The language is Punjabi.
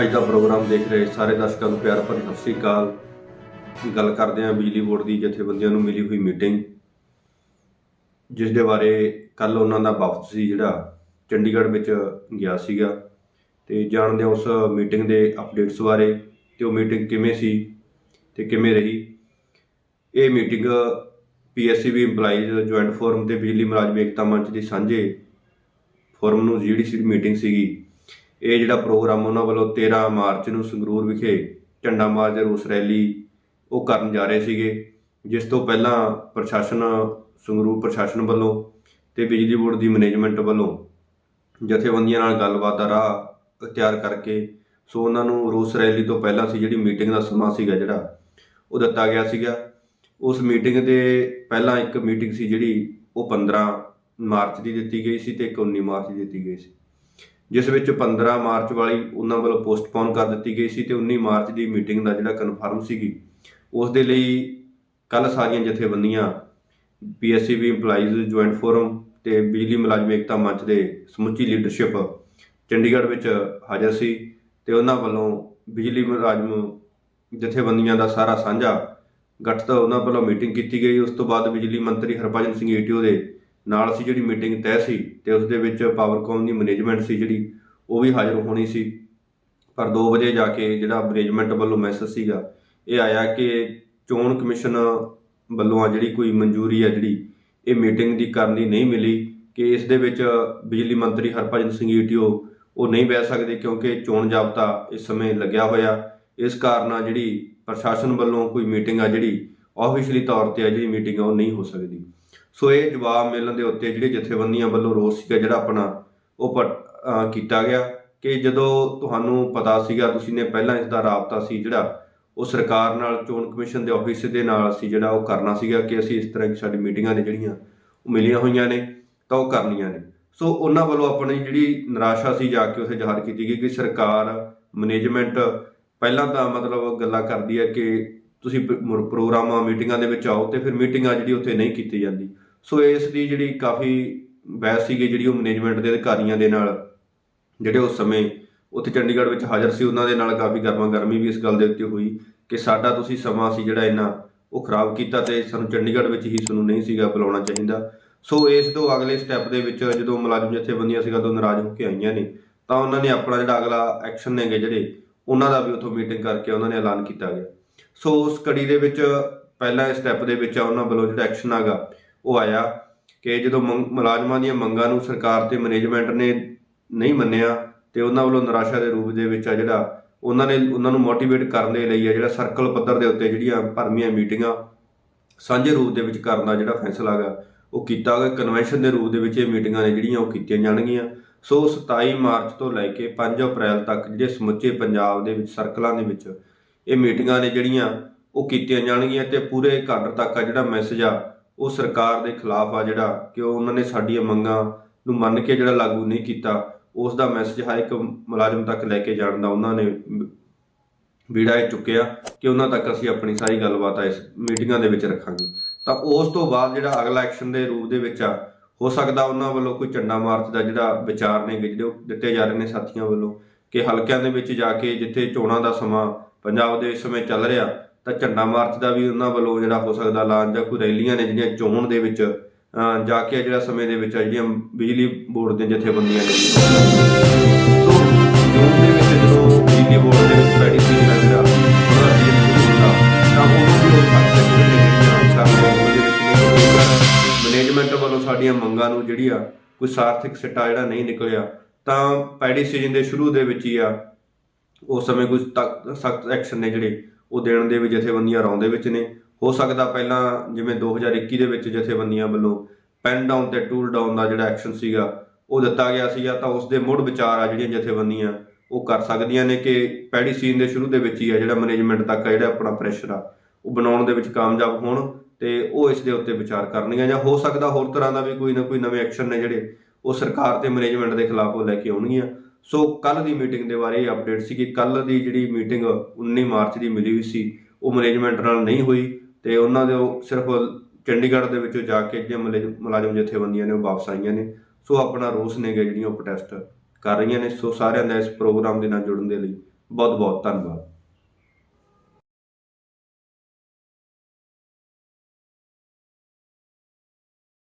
ਅੱਜ ਦਾ ਪ੍ਰੋਗਰਾਮ ਦੇਖ ਰਹੇ ਸਾਰੇ ਦਰਸ਼ਕਾਂ ਨੂੰ ਪਿਆਰ ਭਰੀ ਸਤਿ ਸ੍ਰੀ ਅਕਾਲ। ਗੱਲ ਕਰਦੇ ਹਾਂ ਬਿਜਲੀ ਬੋਰਡ ਦੀ ਜਥੇਬੰਦੀਆਂ ਨੂੰ ਮਿਲੀ ਹੋਈ ਮੀਟਿੰਗ, ਜਿਸ ਦੇ ਬਾਰੇ ਕੱਲ ਉਹਨਾਂ ਦਾ ਵਫਦ ਸੀ ਜਿਹੜਾ ਚੰਡੀਗੜ੍ਹ ਵਿੱਚ ਗਿਆ ਸੀਗਾ। ਤੇ ਜਾਣਦੇ ਹਾਂ ਉਸ ਮੀਟਿੰਗ ਦੇ ਅਪਡੇਟਸ ਬਾਰੇ ਤੇ ਉਹ ਮੀਟਿੰਗ ਕਿਵੇਂ ਸੀ ਤੇ ਕਿਵੇਂ ਰਹੀ? ਇਹ meeting PSCB EMPLOYEES joint forum ਤੇ ਬਿਜਲੀ ਮੁਲਾਜ਼ਮ ਏਕਤਾ ਮੰਚ ਦੀ ਸਾਂਝੇ ਫੋਰਮ ਨੂੰ ਜਿਹੜੀ ਸੀ ਮੀਟਿੰਗ ਸੀਗੀ ਇਹ ਜਿਹੜਾ ਪ੍ਰੋਗਰਾਮ ਉਹਨਾਂ ਵੱਲੋਂ 13 ਮਾਰਚ ਨੂੰ ਸੰਗਰੂਰ ਵਿਖੇ ਝੰਡਾ ਮਾਰਚ ਰੋਸ ਰੈਲੀ ਉਹ ਕਰਨ ਜਾ ਰਹੇ ਸੀਗੇ, ਜਿਸ ਤੋਂ ਪਹਿਲਾਂ ਪ੍ਰਸ਼ਾਸਨ, ਸੰਗਰੂਰ ਪ੍ਰਸ਼ਾਸਨ ਵੱਲੋਂ ਤੇ ਬਿਜਲੀ ਬੋਰਡ ਦੀ ਮੈਨੇਜਮੈਂਟ ਵੱਲੋਂ ਜਥੇਬੰਦੀਆਂ ਨਾਲ ਗੱਲਬਾਤ ਦਾ ਰਾਹ ਤਿਆਰ ਕਰਕੇ, ਸੋ ਉਹਨਾਂ ਨੂੰ ਰੋਸ ਰੈਲੀ ਤੋਂ ਪਹਿਲਾਂ ਸੀ ਜਿਹੜੀ ਮੀਟਿੰਗ ਦਾ ਸਮਾਂ ਸੀਗਾ ਜਿਹੜਾ, ਉਹ ਦਿੱਤਾ ਗਿਆ ਸੀਗਾ। ਉਸ ਮੀਟਿੰਗ ਦੇ ਪਹਿਲਾਂ ਇੱਕ ਮੀਟਿੰਗ ਸੀ ਜਿਹੜੀ ਉਹ 15 ਮਾਰਚ ਦੀ ਦਿੱਤੀ ਗਈ ਸੀ ਤੇ ਇੱਕ 19 ਮਾਰਚ ਦੀ ਦਿੱਤੀ ਗਈ ਸੀ। ਜਿਸ ਵਿੱਚ 15 ਮਾਰਚ ਵਾਲੀ ਉਹਨਾਂ ਵੱਲੋਂ ਪੋਸਟਪੋਨ ਕਰ ਦਿੱਤੀ ਗਈ ਸੀ ਤੇ 19 ਮਾਰਚ ਦੀ ਮੀਟਿੰਗ ਦਾ ਜਿਹੜਾ ਕਨਫਰਮ ਸੀਗੀ, ਉਸ ਦੇ ਲਈ ਕੱਲ ਸਾਰੀਆਂ ਜਥੇਬੰਦੀਆਂ ਪੀਐਸਸੀਬੀ EMPLOYEES ਜੁਆਇੰਟ ਫੋਰਮ ਤੇ ਬਿਜਲੀ ਮੁਲਾਜ਼ਮ ਏਕਤਾ ਮੰਚ ਦੇ ਸਮੁੱਚੀ ਲੀਡਰਸ਼ਿਪ ਚੰਡੀਗੜ੍ਹ ਵਿੱਚ ਹਾਜ਼ਰ ਸੀ ਤੇ ਉਹਨਾਂ ਵੱਲੋਂ ਬਿਜਲੀ ਮੁਲਾਜ਼ਮ ਜਥੇਬੰਦੀਆਂ ਦਾ ਸਾਰਾ ਸਾਂਝਾ ਗਠਤ ਉਹਨਾਂ ਵੱਲੋਂ ਮੀਟਿੰਗ ਕੀਤੀ ਗਈ। ਉਸ ਤੋਂ ਬਾਅਦ ਬਿਜਲੀ ਮੰਤਰੀ ਹਰਭਜਨ ਸਿੰਘ ਏਟੀਓ ਦੇ ਨਾਲ ਸੀ ਜਿਹੜੀ ਮੀਟਿੰਗ ਤੈਅ ਸੀ ਤੇ ਉਸ ਦੇ ਵਿੱਚ ਪਾਵਰਕੌਮ ਦੀ ਮੈਨੇਜਮੈਂਟ ਸੀ ਜਿਹੜੀ, ਉਹ ਵੀ ਹਾਜ਼ਰ ਹੋਣੀ ਸੀ। ਪਰ 2 ਵਜੇ ਜਾ ਕੇ ਜਿਹੜਾ ਮੈਨੇਜਮੈਂਟ ਵੱਲੋਂ ਮੈਸੇਜ ਸੀਗਾ, ਇਹ ਆਇਆ ਕਿ ਚੋਣ ਕਮਿਸ਼ਨ ਵੱਲੋਂ ਆ ਜਿਹੜੀ ਕੋਈ ਮਨਜ਼ੂਰੀ ਆ ਜਿਹੜੀ, ਇਹ ਮੀਟਿੰਗ ਦੀ ਕਰਨ ਦੀ ਨਹੀਂ ਮਿਲੀ, ਕਿ ਇਸ ਦੇ ਵਿੱਚ ਬਿਜਲੀ ਮੰਤਰੀ ਹਰਭਜਨ ਸਿੰਘ ਈਟੀਓ, ਉਹ ਨਹੀਂ ਬਹਿ ਸਕਦੇ ਕਿਉਂਕਿ ਚੋਣ ਜਾਬਤਾ ਇਸ ਸਮੇਂ ਲੱਗਿਆ ਹੋਇਆ। ਇਸ ਕਾਰਨ ਜਿਹੜੀ ਪ੍ਰਸ਼ਾਸਨ ਵੱਲੋਂ ਕੋਈ ਮੀਟਿੰਗ ਆ ਜਿਹੜੀ ਆਫੀਸ਼ੀਅਲੀ ਤੌਰ ਤੇ ਆ ਜਿਹੜੀ ਮੀਟਿੰਗ ਆ, ਉਹ ਨਹੀਂ ਹੋ ਸਕਦੀ। ਸੋ ਇਹ ਜਵਾਬ ਮਿਲਣ ਦੇ ਉੱਤੇ ਜਿਹੜੇ ਜਥੇਬੰਦੀਆਂ ਵੱਲੋਂ ਰੋਸ ਸੀਗਾ ਜਿਹੜਾ ਆਪਣਾ ਉਹ ਪ- ਕੀਤਾ ਗਿਆ ਕਿ ਜਦੋਂ ਤੁਹਾਨੂੰ ਪਤਾ ਸੀਗਾ, ਤੁਸੀਂ ਨੇ ਪਹਿਲਾਂ ਇਸ ਦਾ ਰਾਬਤਾ ਸੀ ਜਿਹੜਾ ਉਹ ਸਰਕਾਰ ਨਾਲ, ਚੋਣ ਕਮਿਸ਼ਨ ਦੇ ਆਫਿਸ ਦੇ ਨਾਲ ਅਸੀਂ ਜਿਹੜਾ ਉਹ ਕਰਨਾ ਸੀਗਾ ਕਿ ਅਸੀਂ ਇਸ ਤਰ੍ਹਾਂ ਦੀ ਸਾਡੀ ਮੀਟਿੰਗਾਂ ਨੇ ਜਿਹੜੀਆਂ ਉਹ ਮਿਲੀਆਂ ਹੋਈਆਂ ਨੇ, ਤਾਂ ਉਹ ਕਰਨੀਆਂ ਨੇ। ਸੋ ਉਹਨਾਂ ਵੱਲੋਂ ਆਪਣੀ ਜਿਹੜੀ ਨਿਰਾਸ਼ਾ ਸੀ ਜਾ ਕੇ ਉੱਥੇ ਜ਼ਾਹਰ ਕੀਤੀ ਗਈ ਕਿ ਸਰਕਾਰ, ਮੈਨੇਜਮੈਂਟ ਪਹਿਲਾਂ ਤਾਂ ਮਤਲਬ ਗੱਲਾਂ ਕਰਦੀ ਹੈ ਕਿ ਤੁਸੀਂ ਪ੍ਰੋਗਰਾਮਾਂ, ਮੀਟਿੰਗਾਂ ਦੇ ਵਿੱਚ ਆਓ ਤੇ ਫਿਰ ਮੀਟਿੰਗਾਂ ਜਿਹੜੀ ਉੱਥੇ ਨਹੀਂ ਕੀਤੀ ਜਾਂਦੀ। ਸੋ ਇਸ ਦੀ ਜਿਹੜੀ ਕਾਫੀ ਬਹਿਸ ਸੀਗੀ ਜਿਹੜੀ ਉਹ ਮੈਨੇਜਮੈਂਟ ਦੇ ਅਧਿਕਾਰੀਆਂ ਦੇ ਨਾਲ, ਜਿਹੜੇ ਉਸ ਸਮੇਂ ਉੱਥੇ ਚੰਡੀਗੜ੍ਹ ਵਿੱਚ ਹਾਜ਼ਰ ਸੀ, ਉਹਨਾਂ ਦੇ ਨਾਲ ਕਾਫੀ ਗਰਮਾ ਗਰਮੀ ਵੀ ਇਸ ਗੱਲ ਦੇ ਉੱਤੇ ਹੋਈ ਕਿ ਸਾਡਾ ਤੁਸੀਂ ਸਮਾਂ ਸੀ ਜਿਹੜਾ ਇੰਨਾ ਉਹ ਖਰਾਬ ਕੀਤਾ ਤੇ ਸਾਨੂੰ ਚੰਡੀਗੜ੍ਹ ਵਿੱਚ ਹੀ ਸਾਨੂੰ ਨਹੀਂ ਸੀਗਾ ਬੁਲਾਉਣਾ ਚਾਹੀਦਾ। ਸੋ ਇਸ ਤੋਂ ਅਗਲੇ ਸਟੈਪ ਦੇ ਵਿੱਚ ਜਦੋਂ ਮੁਲਾਜ਼ਮ ਜਥੇਬੰਦੀਆਂ ਸੀਗਾ ਤੋਂ ਨਾਰਾਜ਼ ਹੋ ਕੇ ਆਈਆਂ ਨੇ, ਤਾਂ ਉਹਨਾਂ ਨੇ ਆਪਣਾ ਜਿਹੜਾ ਅਗਲਾ ਐਕਸ਼ਨ ਨੇਗੇ ਜਿਹੜੇ, ਉਹਨਾਂ ਦਾ ਵੀ ਉੱਥੋਂ ਮੀਟਿੰਗ ਕਰਕੇ ਉਹਨਾਂ ਨੇ ਐਲਾਨ ਕੀਤਾ ਗਿਆ। ਸੋ ਉਸ ਕੜੀ ਦੇ ਵਿੱਚ ਪਹਿਲਾ ਸਟੈਪ ਦੇ ਵਿੱਚ ਆ, ਉਹਨਾਂ ਵੱਲੋਂ ਜਿਹੜਾ ਐਕਸ਼ਨ ਆਗਾ ਉਹ ਆਇਆ ਕਿ ਜਦੋਂ ਮੰਗ- ਮੁਲਾਜ਼ਮਾਂ ਦੀਆਂ ਮੰਗਾਂ ਨੂੰ ਸਰਕਾਰ ਤੇ ਮੈਨੇਜਮੈਂਟ ਨੇ ਨਹੀਂ ਮੰਨਿਆ ਤੇ ਉਹਨਾਂ ਵੱਲੋਂ ਨਿਰਾਸ਼ਾ ਦੇ ਰੂਪ ਦੇ ਵਿੱਚ ਆ ਜਿਹੜਾ ਉਹਨਾਂ ਨੇ, ਉਹਨਾਂ ਨੂੰ ਮੋਟੀਵੇਟ ਕਰਨ ਦੇ ਲਈ ਆ ਜਿਹੜਾ ਸਰਕਲ ਪੱਧਰ ਦੇ ਉੱਤੇ ਜਿਹੜੀਆਂ ਭਰਮੀਆਂ ਮੀਟਿੰਗਾਂ ਸਾਂਝੇ ਰੂਪ ਦੇ ਵਿੱਚ ਕਰਨ ਦਾ ਜਿਹੜਾ ਫੈਸਲਾ ਹੈਗਾ ਉਹ ਕੀਤਾ ਗਿਆ ਕਨਵੈਨਸ਼ਨ ਦੇ ਰੂਪ ਦੇ ਵਿੱਚ ਇਹ ਮੀਟਿੰਗਾਂ ਨੇ ਜਿਹੜੀਆਂ ਉਹ ਕੀਤੀਆਂ ਜਾਣਗੀਆਂ। ਸੋ 27 ਮਾਰਚ ਤੋਂ ਲੈ ਕੇ 5 ਅਪ੍ਰੈਲ ਤੱਕ ਜਿਹੜੇ ਸਮੁੱਚੇ ਪੰਜਾਬ ਦੇ ਵਿੱਚ ਸਰਕਲਾਂ ਦੇ ਵਿੱਚ ਇਹ ਮੀਟਿੰਗਾਂ ਨੇ ਜਿਹੜੀਆਂ ਉਹ ਕੀਤੀਆਂ ਜਾਣਗੀਆਂ ਤੇ ਪੂਰੇ ਘਾਟਰ ਤੱਕ ਆ ਜਿਹੜਾ ਮੈਸੇਜ ਆ ਉਹ ਸਰਕਾਰ ਦੇ ਖਿਲਾਫ ਆ ਜਿਹੜਾ ਕਿ ਉਹਨਾਂ ਨੇ ਸਾਡੀਆਂ ਮੰਗਾਂ ਨੂੰ ਮੰਨ ਕੇ ਜਿਹੜਾ ਲਾਗੂ ਨਹੀਂ ਕੀਤਾ, ਉਸ ਦਾ ਮੈਸੇਜ ਹਰ ਇੱਕ ਮੁਲਾਜ਼ਮ ਤੱਕ ਲੈ ਕੇ ਜਾਣ ਦਾ ਉਹਨਾਂ ਨੇ ਵੀੜਾ ਇਹ ਚੁੱਕਿਆ ਕਿ ਉਹਨਾਂ ਤੱਕ ਅਸੀਂ ਆਪਣੀ ਸਾਰੀ ਗੱਲਬਾਤ ਆ ਇਸ ਮੀਟਿੰਗਾਂ ਦੇ ਵਿੱਚ ਰੱਖਾਂਗੇ। ਤਾਂ ਉਸ ਤੋਂ ਬਾਅਦ ਜਿਹੜਾ ਅਗਲਾ ਐਕਸ਼ਨ ਦੇ ਰੂਪ ਦੇ ਵਿੱਚ ਆ, ਹੋ ਸਕਦਾ ਉਹਨਾਂ ਵੱਲੋਂ ਕੋਈ ਝੰਡਾ ਮਾਰਚ ਦਾ ਜਿਹੜਾ ਵਿਚਾਰ ਨੇ ਜਿਹੜੇ ਉਹ ਦਿੱਤੇ ਜਾ ਰਹੇ ਨੇ ਸਾਥੀਆਂ ਵੱਲੋਂ ਕਿ ਹਲਕਿਆਂ ਦੇ ਵਿੱਚ ਜਾ ਕੇ ਜਿੱਥੇ ਚੋਣਾਂ ਦਾ ਸਮਾਂ ਪੰਜਾਬ ਦੇ ਇਸ ਸਮੇਂ ਚੱਲ ਰਿਹਾ ਤਾਂ ਝੰਡਾ ਮਾਰਚ ਦਾ ਵੀ ਉਹਨਾਂ ਵੱਲੋਂ ਜਿਹੜਾ ਹੋ ਸਕਦਾ ਐਲਾਨ ਜਾਂ ਕੋਈ ਰੈਲੀਆਂ ਨੇ ਜਿਹੜੀਆਂ ਚੋਣ ਦੇ ਵਿੱਚ ਜਾ ਕੇ ਜਿਹੜਾ ਸਮੇਂ ਦੇ ਵਿੱਚ ਜਿਹੜੀਆਂ ਬਿਜਲੀ ਬੋਰਡ ਦੀਆਂ ਜਥੇਬੰਦੀਆਂ ਨੇ। ਸੋ ਜੂਨ ਦੇ ਵਿੱਚ ਜਦੋਂ ਬਿਜਲੀ ਬੋਰਡ ਦੇ ਵਿੱਚ ਪੈਡੀ ਸੀ ਜਿਹੜਾ ਜਿਹੜਾ ਉਹਨਾਂ ਦਾ ਜੀਐਮ ਤਾਂ ਉਹ ਵੀ ਉਹ ਸੱਤ ਤੱਕ ਦੇ ਜਿਹੜੀਆਂ ਉਹਦੇ ਵਿੱਚ ਨਹੀਂ ਮੈਨੇਜਮੈਂਟ ਵੱਲੋਂ ਸਾਡੀਆਂ ਮੰਗਾਂ ਨੂੰ ਜਿਹੜੀ ਆ ਕੋਈ ਸਾਰਥਿਕ ਸਿੱਟਾ ਜਿਹੜਾ ਨਹੀਂ ਨਿਕਲਿਆ, ਤਾਂ ਪੈਡੀ ਸੀਜ਼ਨ ਦੇ ਸ਼ੁਰੂ ਦੇ ਵਿੱਚ ਹੀ ਆ, ਉਸ ਸਮੇਂ ਕੁਝ ਸਖਤ ਐਕਸ਼ਨ ਨੇ ਜਿਹੜੇ ਉਹ ਦੇਣ ਦੇ ਵੀ ਜਥੇਬੰਦੀਆਂ ਰੌਂ ਦੇ ਵਿੱਚ ਨੇ। ਹੋ ਸਕਦਾ ਪਹਿਲਾਂ ਜਿਵੇਂ 2021 ਦੇ ਵਿੱਚ ਜਥੇਬੰਦੀਆਂ ਵੱਲੋਂ ਪੈਨ ਡਾਊਨ ਤੇ ਟੂਲ ਡਾਊਨ ਦਾ ਜਿਹੜਾ ਐਕਸ਼ਨ ਸੀਗਾ, ਉਹ ਦਿੱਤਾ ਗਿਆ ਸੀਗਾ, ਤਾਂ ਉਸ ਦੇ ਮੁੱਢ ਵਿਚਾਰ ਆ ਜਿਹੜੀਆਂ ਜਥੇਬੰਦੀਆਂ, ਉਹ ਕਰ ਸਕਦੀਆਂ ਨੇ ਕਿ ਪੈਡੀ ਸੀਨ ਦੇ ਸ਼ੁਰੂ ਦੇ ਵਿੱਚ ਹੀ ਆ ਜਿਹੜਾ ਮੈਨੇਜਮੈਂਟ ਤੱਕ ਆ ਜਿਹੜਾ ਆਪਣਾ ਪ੍ਰੈਸ਼ਰ ਆ, ਉਹ ਬਣਾਉਣ ਦੇ ਵਿੱਚ ਕਾਮਯਾਬ ਹੋਣ ਤੇ ਉਹ ਇਸ ਦੇ ਉੱਤੇ ਵਿਚਾਰ ਕਰਨਗੀਆਂ ਜਾਂ ਹੋ ਸਕਦਾ ਹੋਰ ਤਰ੍ਹਾਂ ਦਾ ਵੀ ਕੋਈ ਨਾ ਕੋਈ ਨਵੇਂ ਐਕਸ਼ਨ ਨੇ ਜਿਹੜੇ ਉਹ ਸਰਕਾਰ ਤੇ ਮੈਨੇਜਮੈਂਟ ਦੇ ਖਿਲਾਫ ਉਹ ਲੈ ਕੇ ਆਉਣਗੀਆਂ। ਸੋ ਕੱਲ ਦੀ ਮੀਟਿੰਗ ਦੇ ਬਾਰੇ ਇਹ ਅਪਡੇਟ ਸੀ ਕਿ ਕੱਲ ਦੀ ਜਿਹੜੀ ਮੀਟਿੰਗ 19 ਮਾਰਚ ਦੀ ਮਿਲੀ ਹੋਈ ਸੀ, ਉਹ ਮੈਨੇਜਮੈਂਟ ਨਾਲ ਨਹੀਂ ਹੋਈ ਤੇ ਉਹਨਾਂ ਦੇ ਉਹ ਸਿਰਫ ਚੰਡੀਗੜ੍ਹ ਦੇ ਵਿੱਚੋਂ ਜਾ ਕੇ ਜਿਹੜੀਆਂ ਮੁਲਾਜ਼ਮ ਮੁਲਾਜ਼ਮ ਜਥੇਬੰਦੀਆਂ ਨੇ, ਉਹ ਵਾਪਸ ਆਈਆਂ ਨੇ। ਸੋ ਆਪਣਾ ਰੋਸ ਨੇਗੇ ਜਿਹੜੀਆਂ ਉਹ ਪ੍ਰੋਟੈਸਟ ਕਰ ਰਹੀਆਂ ਨੇ। ਸੋ ਸਾਰਿਆਂ ਦਾ ਇਸ ਪ੍ਰੋਗਰਾਮ ਦੇ ਨਾਲ ਜੁੜਨ ਦੇ ਲਈ ਬਹੁਤ ਬਹੁਤ ਧੰਨਵਾਦ।